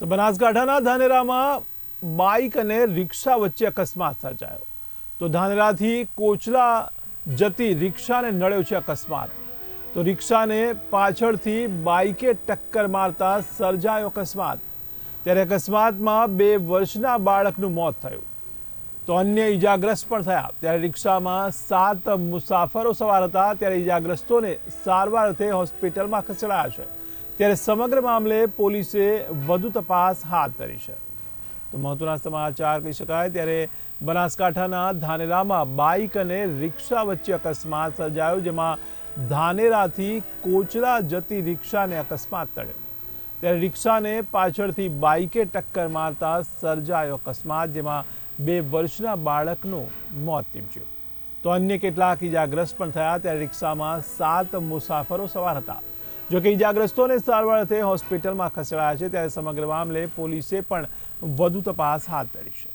તો બનાસકાંઠાના ધાનેરામાં બાઇક અને રિક્ષા વચ્ચે અકસ્માત સર્જાયો. તો ધાનેરાથી કોચલા જતી રિક્ષાને નડ્યો છે અકસ્માત. તો રિક્ષાને પાછળથી બાઇકે ટક્કર મારતા સર્જાયો અકસ્માત. ત્યારે અકસ્માતમાં બે વર્ષના બાળકનું મોત થયું. તો અન્ય ઈજાગ્રસ્ત પણ થયા. ત્યારે રિક્ષામાં સાત મુસાફરો સવાર હતા. ત્યારે ઈજાગ્રસ્તોને સારવાર અર્થે હોસ્પિટલમાં ખસેડાયા છે. ત્યારે સમગ્ર મામલે પોલીસે વધુ તપાસ હાથ ધરી છે. તો મહત્વના સમાચાર કહી શકાય, ત્યારે બનાસકાંઠાના ધાનેરામાં બાઇક અને રિક્ષા વચ્ચે અકસ્માત સર્જાયો, જેમાં ધાનેરાથી કોચલા જતી રિક્ષાને અકસ્માત તળ્યો ત્યારે રિક્ષાને પાછળથી બાઇકે ટક્કર મારતા સર્જાયો અકસ્માત, જેમાં બે વર્ષના બાળકનું મોત નીપજ્યું. તો અન્ય કેટલાક ઈજાગ્રસ્ત પણ થયા, ત્યારે રિક્ષામાં સાત મુસાફરો સવાર હતા. જો કે ઈજાગ્રસ્તોને સારવાર અર્થે હોસ્પિટલમાં ખસેડાયા છે, ત્યારે સમગ્ર મામલે પોલીસે પણ વધુ તપાસ હાથ ધરી છે.